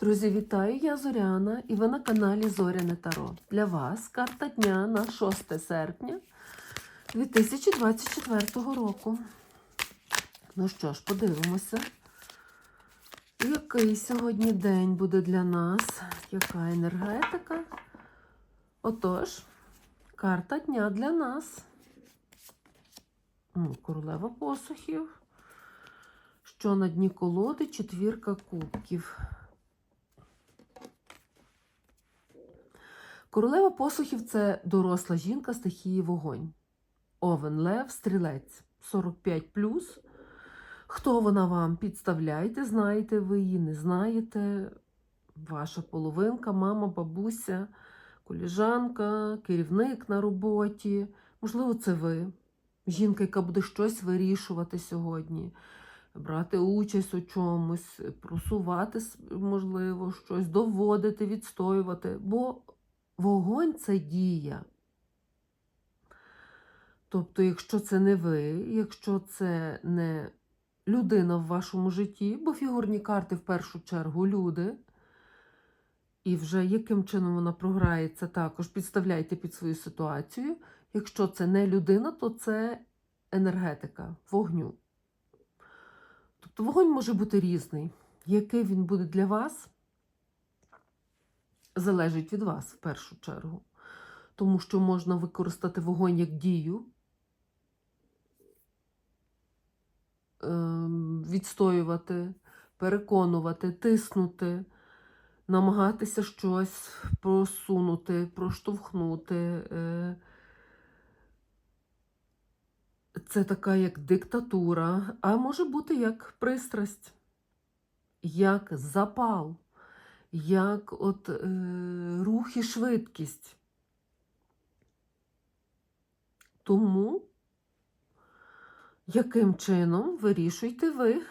Друзі, вітаю! Я Зоряна і ви на каналі Зоряне Таро. Для вас карта дня на 6 серпня 2024 року. Ну що ж, подивимося, який сьогодні день буде для нас, яка енергетика. Отож, карта дня для нас. Королева посухів. Що на дні колоди четвірка кубків. Королева посухів це доросла жінка стихії вогонь. Овен Лев, стрілець 45. Хто вона вам? Підставляйте, знаєте ви її, не знаєте. Ваша половинка, мама, бабуся, коліжанка, керівник на роботі. Можливо, це ви. Жінка, яка буде щось вирішувати сьогодні, брати участь у чомусь, просувати, можливо, щось, доводити, відстоювати. Бо Вогонь це дія. Тобто, якщо це не ви, якщо це не людина в вашому житті, бо фігурні карти в першу чергу люди, і вже яким чином вона програється, також підставляйте під свою ситуацію. Якщо це не людина, то це енергетика вогню. Тобто вогонь може бути різний. Який він буде для вас? Залежить від вас в першу чергу. Тому що можна використати вогонь як дію, ем, відстоювати, переконувати, тиснути, намагатися щось просунути, проштовхнути. Е, Це така як диктатура, а може бути як пристрасть, як запал як от е, рух і швидкість. Тому, яким чином вирішуйте ви,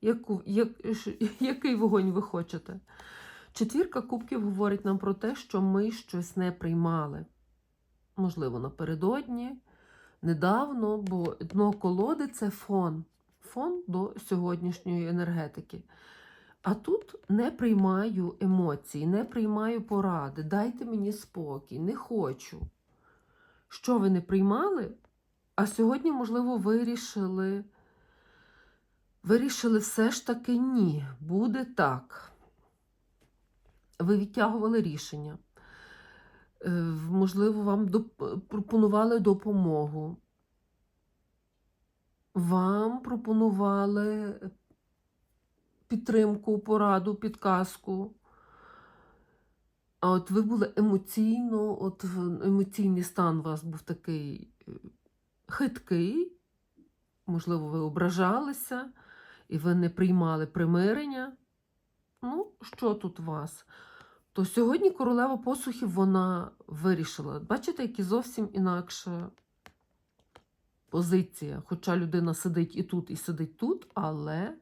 яку, як, який вогонь ви хочете? Четвірка кубків говорить нам про те, що ми щось не приймали. Можливо, напередодні, недавно, бо дно колоди це фон. Фон до сьогоднішньої енергетики. А тут не приймаю емоцій, не приймаю поради. Дайте мені спокій, не хочу. Що ви не приймали? А сьогодні, можливо, вирішили, вирішили все ж таки ні, буде так. Ви відтягували рішення. Е, Можливо, вам пропонували допомогу. Вам пропонували підтримку, пораду, підказку. А от ви були емоційно, от емоційний стан у вас був такий е, хиткий, можливо, ви ображалися, і ви не приймали примирення. Ну, що тут у вас? То сьогодні королева посухів вона вирішила. Бачите, які зовсім інакша позиція. Хоча людина сидить і тут, і сидить тут, але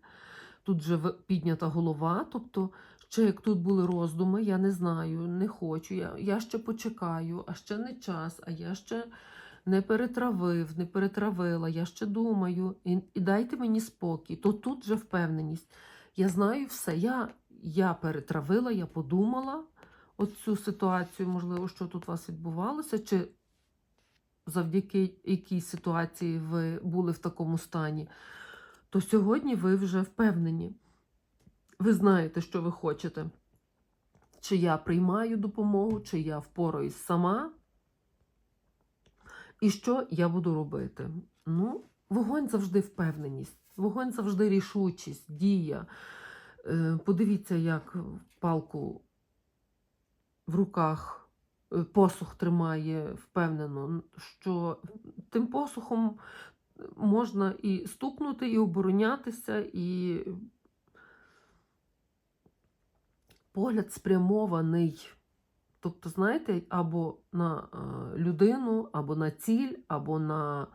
тут вже піднята голова. Тобто, ще як тут були роздуми, я не знаю, не хочу. Я, я ще почекаю, а ще не час, а я ще не перетравив, не перетравила, я ще думаю, і, і дайте мені спокій. То тут вже впевненість. Я знаю все. Я, я перетравила, я подумала оцю ситуацію, можливо, що тут у вас відбувалося, чи завдяки якій ситуації ви були в такому стані то сьогодні ви вже впевнені. Ви знаєте, що ви хочете. Чи я приймаю допомогу, чи я впораюсь сама. І що я буду робити? Ну, вогонь завжди впевненість, вогонь завжди рішучість, дія. Е, Подивіться, як палку в руках е, посух тримає впевнено, що тим посухом можна і стукнути, і оборонятися, і погляд спрямований. Тобто, знаєте, або на е, людину, або на ціль, або на е,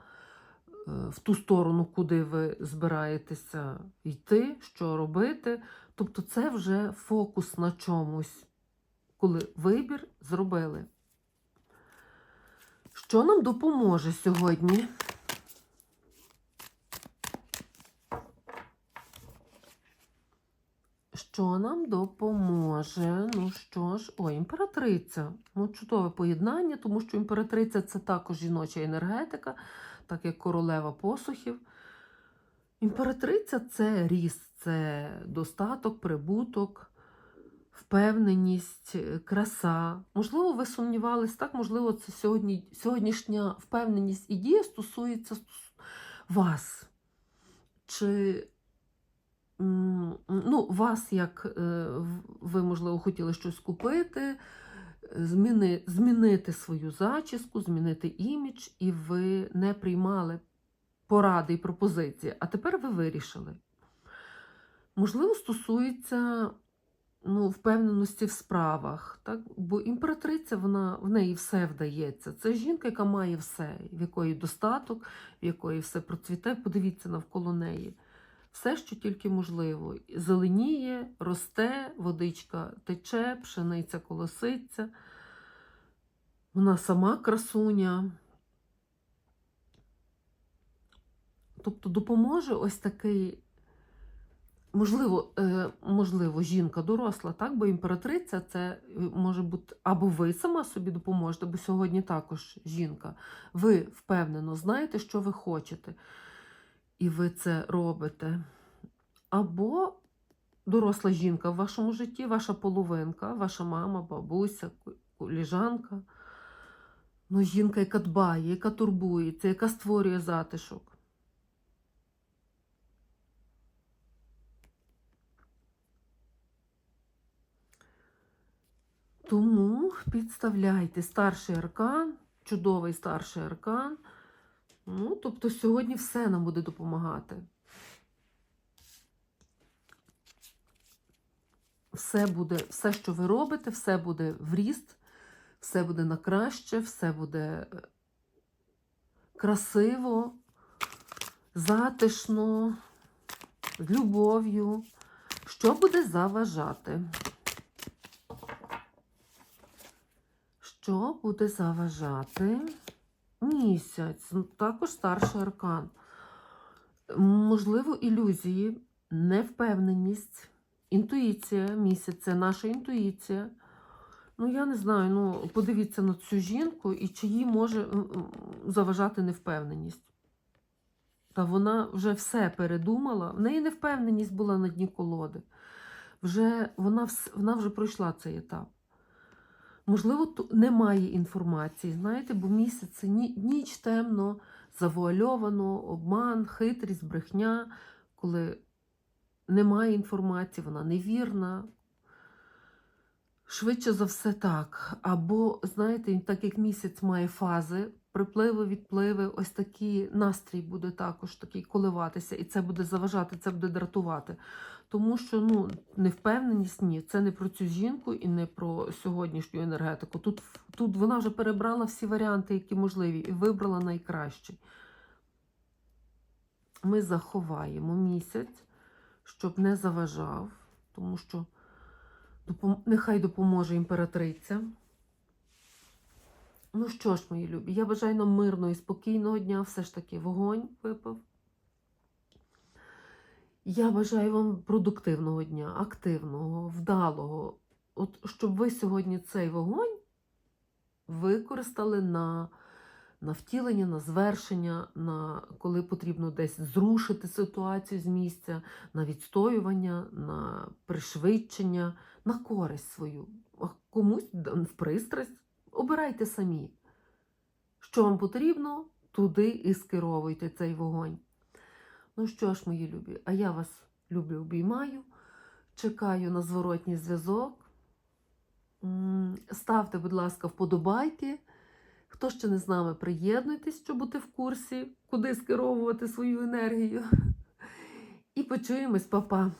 в ту сторону, куди ви збираєтеся йти, що робити. Тобто, це вже фокус на чомусь, коли вибір зробили. Що нам допоможе сьогодні? Що нам допоможе? Ну що ж, ой, імператриця. Ну, чудове поєднання, тому що імператриця це також жіноча енергетика, так як королева посухів. Імператриця це ріст, це достаток, прибуток, впевненість, краса. Можливо, ви сумнівались, так, можливо, це сьогодні, сьогоднішня впевненість і дія стосується вас. Чи ну, вас, як е, ви, можливо, хотіли щось купити, зміни, змінити свою зачіску, змінити імідж, і ви не приймали поради і пропозиції, а тепер ви вирішили. Можливо, стосується ну, впевненості в справах, так? бо імператриця вона, в неї все вдається. Це жінка, яка має все, в якої достаток, в якої все процвіте. Подивіться навколо неї. Все, що тільки можливо. Зеленіє, росте, водичка тече, пшениця колоситься. Вона сама красуня. Тобто допоможе ось такий, можливо, е, можливо, жінка доросла, так? бо імператриця це е, може бути або ви сама собі допоможете, бо сьогодні також жінка. Ви впевнено знаєте, що ви хочете, і ви це робите. Або доросла жінка в вашому житті, ваша половинка, ваша мама, бабуся, коліжанка. Ну, жінка, яка дбає, яка турбується, яка створює затишок. Тому підставляйте старший аркан, чудовий старший аркан. Ну, тобто сьогодні все нам буде допомагати. Все буде, все, що ви робите, все буде в ріст, все буде на краще, все буде е, красиво, затишно, з любов'ю. Що буде заважати? Що буде заважати? Місяць, ну, також старший аркан. Можливо, ілюзії, невпевненість, інтуїція. Місяць це наша інтуїція. Ну, я не знаю, ну, подивіться на цю жінку і чи їй може заважати невпевненість. Та вона вже все передумала. В неї невпевненість була на дні колоди. Вже, вона, вона вже пройшла цей етап. Можливо, ту- немає інформації, знаєте, бо місяць це ніч темно, завуальовано, обман, хитрість, брехня, коли немає інформації, вона невірна. Швидше за все так. Або, знаєте, так як місяць має фази, припливи, відпливи, ось такий настрій буде також такий коливатися, і це буде заважати, це буде дратувати. Тому що ну, невпевненість ні, це не про цю жінку і не про сьогоднішню енергетику. Тут, тут вона вже перебрала всі варіанти, які можливі, і вибрала найкращий. Ми заховаємо місяць, щоб не заважав, тому що допом- нехай допоможе імператриця. Ну що ж, мої любі, я бажаю нам мирного і спокійного дня, все ж таки вогонь випав. Я бажаю вам продуктивного дня, активного, вдалого. От щоб ви сьогодні цей вогонь використали на, на втілення, на звершення, на коли потрібно десь зрушити ситуацію з місця, на відстоювання, на пришвидшення, на користь свою. А комусь в пристрасть. Обирайте самі. Що вам потрібно, туди і скеровуйте цей вогонь. Ну що ж, мої любі, а я вас люблю, обіймаю. Чекаю на зворотній зв'язок. Ставте, будь ласка, вподобайки. Хто ще не з нами, приєднуйтесь, щоб бути в курсі, куди скеровувати свою енергію. І почуємось, па-па.